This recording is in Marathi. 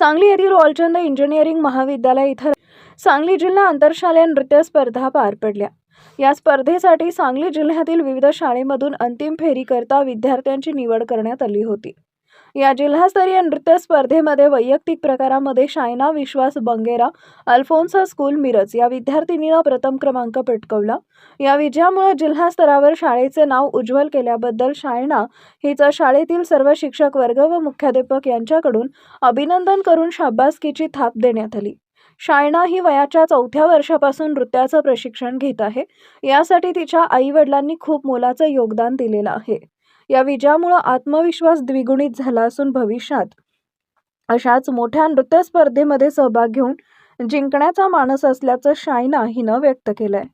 सांगली येथील वालचंद इंजिनिअरिंग महाविद्यालय इथं सांगली जिल्हा आंतरशालेय नृत्य स्पर्धा पार पडल्या. या स्पर्धेसाठी सांगली जिल्ह्यातील विविध शाळेमधून अंतिम फेरीकरता विद्यार्थ्यांची निवड करण्यात आली होती. या जिल्हास्तरीय नृत्य स्पर्धेमध्ये वैयक्तिक प्रकारामध्ये शायना विश्वास बंगेरा अल्फोन्सा स्कूल मिरज या विद्यार्थिनीनं प्रथम क्रमांक पटकवला. या विजयामुळे जिल्हा स्तरावर शाळेचे नाव उज्ज्वल केल्याबद्दल शायना हिचं शाळेतील सर्व शिक्षक वर्ग व मुख्याध्यापक यांच्याकडून अभिनंदन करून शाबासकीची थाप देण्यात आली. शायना ही वयाच्या चौथ्या वर्षापासून नृत्याचं प्रशिक्षण घेत आहे. यासाठी तिच्या आई वडिलांनी खूप मोलाचं योगदान दिलेलं आहे. या विजयामुळं आत्मविश्वास द्विगुणित झाला असून भविष्यात अशाच मोठ्या नृत्य स्पर्धेमध्ये सहभाग घेऊन जिंकण्याचा मानस असल्याचं शायना हिनं व्यक्त केलंय.